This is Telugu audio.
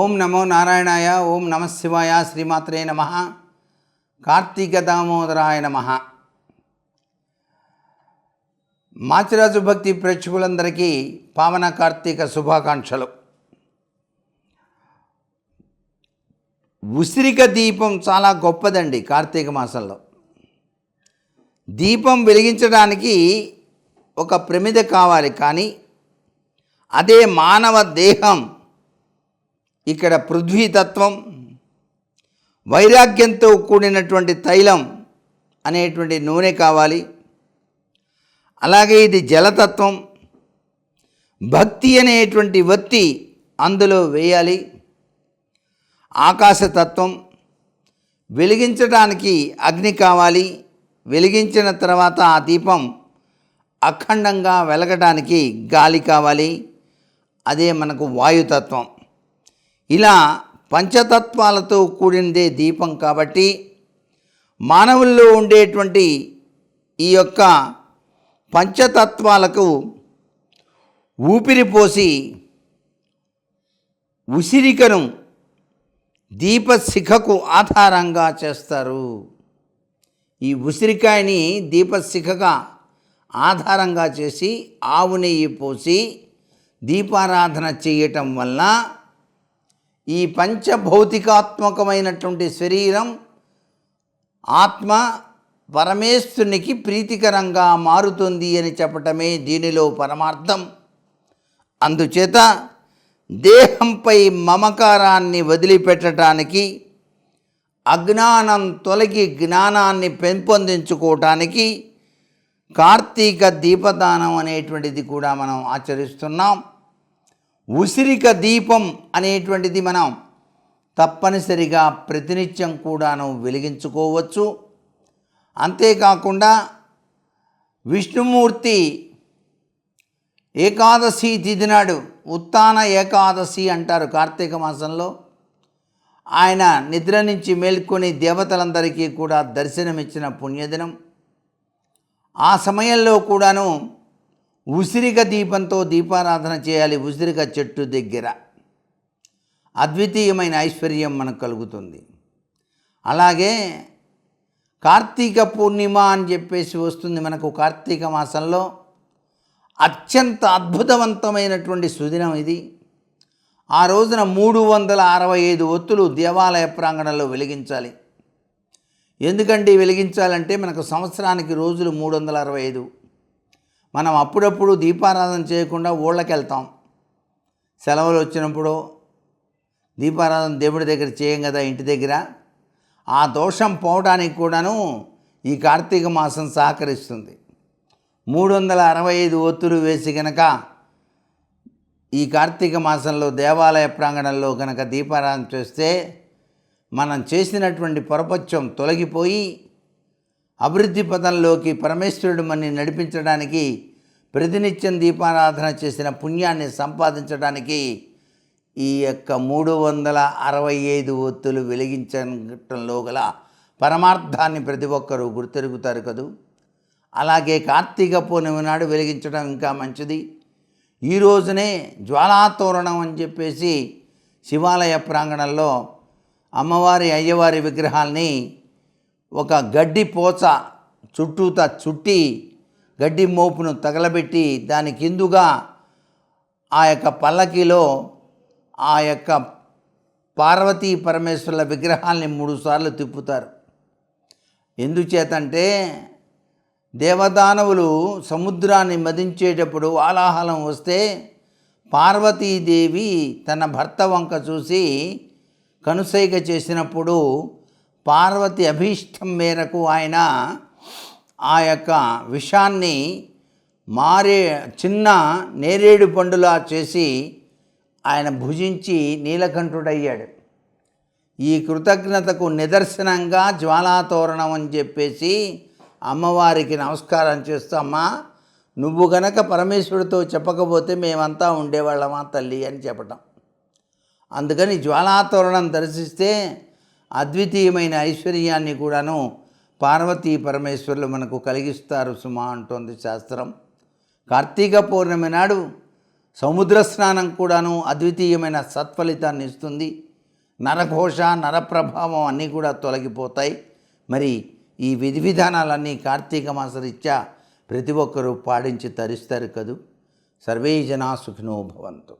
ఓం నమో నారాయణాయ ఓం నమ శివాయ శ్రీమాత్రే నమ. కార్తీక దామోదరాయ నమ. మాచిరాజు భక్తి ప్రేక్షకులందరికీ పావన కార్తీక శుభాకాంక్షలు. ఉసిరిక దీపం చాలా గొప్పదండి కార్తీక మాసంలో. దీపం వెలిగించడానికి ఒక ప్రమిద కావాలి కానీ అదే మానవ దేహం ఇక్కడ పృథ్వీతత్వం వైరాగ్యంతో కూడినటువంటి తైలం అనేటువంటి నూనె కావాలి. అలాగే ఇది జలతత్వం భక్తి అనేటువంటి వత్తి అందులో వేయాలి. ఆకాశతత్వం వెలిగించడానికి అగ్ని కావాలి. వెలిగించిన తర్వాత ఆ దీపం అఖండంగా వెలగడానికి గాలి కావాలి. అదే మనకు వాయుతత్వం. ఇలా పంచతత్వాలతో కూడినదే దీపం కాబట్టి మానవుల్లో ఉండేటువంటి ఈ యొక్క పంచతత్వాలకు ఊపిరి పోసి ఉసిరికను దీపశిఖకు ఆధారంగా చేస్తారు. ఈ ఉసిరికాయని దీపశిఖగా ఆధారంగా చేసి ఆవు నెయ్యి పోసి దీపారాధన చేయటం వల్ల ఈ పంచభౌతికాత్మకమైనటువంటి శరీరం ఆత్మ పరమేశ్వరునికి ప్రీతికరంగా మారుతుంది అని చెప్పటమే దీనిలో పరమార్థం. అందుచేత దేహంపై మమకారాన్ని వదిలిపెట్టడానికి అజ్ఞానం తొలగి జ్ఞానాన్ని పెంపొందించుకోవటానికి కార్తీక దీపదానం అనేటువంటిది కూడా మనం ఆచరిస్తున్నాం. ఉసిరిక దీపం అనేటువంటిది మనం తప్పనిసరిగా ప్రతినిత్యం కూడాను వెలిగించుకోవచ్చు. అంతేకాకుండా విష్ణుమూర్తి ఏకాదశి తిథి నాడు ఉత్తాన ఏకాదశి అంటారు కార్తీక మాసంలో. ఆయన నిద్ర నుంచి మేల్కొని దేవతలందరికీ కూడా దర్శనమిచ్చిన పుణ్యదినం. ఆ సమయంలో కూడాను ఉసిరిక దీపంతో దీపారాధన చేయాలి ఉసిరిక చెట్టు దగ్గర. అద్వితీయమైన ఐశ్వర్యం మనకు కలుగుతుంది. అలాగే కార్తీక పూర్ణిమ అని చెప్పేసి వస్తుంది మనకు కార్తీక మాసంలో. అత్యంత అద్భుతవంతమైనటువంటి సుదినం ఇది. ఆ రోజున మూడు వందల అరవై ఐదు ఒత్తులు దేవాలయ ప్రాంగణంలో వెలిగించాలి. ఎందుకంటే వెలిగించాలంటే మనకు సంవత్సరానికి రోజులు మూడు వందల అరవై ఐదు మనం అప్పుడప్పుడు దీపారాధన చేయకుండా ఊళ్ళకి వెళ్తాం సెలవులు వచ్చినప్పుడు దీపారాధన దేవుడి దగ్గర చేయం కదా ఇంటి దగ్గర? ఆ దోషం పోవడానికి కూడాను ఈ కార్తీక మాసం సహకరిస్తుంది. మూడు వందల అరవై ఐదు ఒత్తులు వేసి గనక ఈ కార్తీక మాసంలో దేవాలయ ప్రాంగణంలో కనుక దీపారాధన చేస్తే మనం చేసినటువంటి పొరపచ్చం తొలగిపోయి అభివృద్ధి పదంలోకి పరమేశ్వరుడు మన్ని నడిపించడానికి ప్రతినిత్యం దీపారాధన చేసిన పుణ్యాన్ని సంపాదించడానికి ఈ యొక్క మూడు వందల అరవై ఐదు ఒత్తులు వెలిగించటంలో గల పరమార్థాన్ని ప్రతి ఒక్కరూ గుర్తెరుగుతారు కదూ? అలాగే కార్తీక పూర్ణిమ నాడు వెలిగించడం ఇంకా మంచిది. ఈ రోజునే జ్వాలాతోరణం అని చెప్పేసి శివాలయ ప్రాంగణంలో అమ్మవారి అయ్యవారి విగ్రహాల్ని ఒక గడ్డి పోచ చుట్టూత చుట్టి గడ్డి మోపును తగలబెట్టి దాని కిందుగా ఆ యొక్క పల్లకిలో ఆ యొక్క పార్వతీ పరమేశ్వరుల విగ్రహాల్ని మూడుసార్లు తిప్పుతారు. ఎందుచేతంటే దేవదానవులు సముద్రాన్ని మదించేటప్పుడు ఆలాహలం వస్తే పార్వతీదేవి తన భర్త వంక చూసి కనుసైగ చేసినప్పుడు పార్వతి అభీష్టం మేరకు ఆయన ఆ యొక్క విషాన్ని మారే చిన్న నేరేడు పండులా చేసి ఆయన భుజించి నీలకంఠుడయ్యాడు. ఈ కృతజ్ఞతకు నిదర్శనంగా జ్వాలాతోరణం అని చెప్పేసి అమ్మవారికి నమస్కారం చేస్తామా నువ్వు గనక పరమేశ్వరుడితో చెప్పకపోతే మేమంతా ఉండేవాళ్ళమా తల్లి? అని చెప్పటం. అందుకని జ్వాలాతోరణం దర్శిస్తే అద్వితీయమైన ఐశ్వర్యాన్ని కూడాను పార్వతీ పరమేశ్వరులు మనకు కలిగిస్తారు సుమా అంటోంది శాస్త్రం. కార్తీక పౌర్ణమి నాడు సముద్ర స్నానం కూడాను అద్వితీయమైన సత్ఫలితాన్ని ఇస్తుంది. నరఘోష నరప్రభావం అన్నీ కూడా తొలగిపోతాయి. మరి ఈ విధి విధానాలన్నీ కార్తీక మాసరీత్యా ప్రతి ఒక్కరూ పాడించి తరిస్తారు కదూ. సర్వే జనా సుఖినో భవంతు.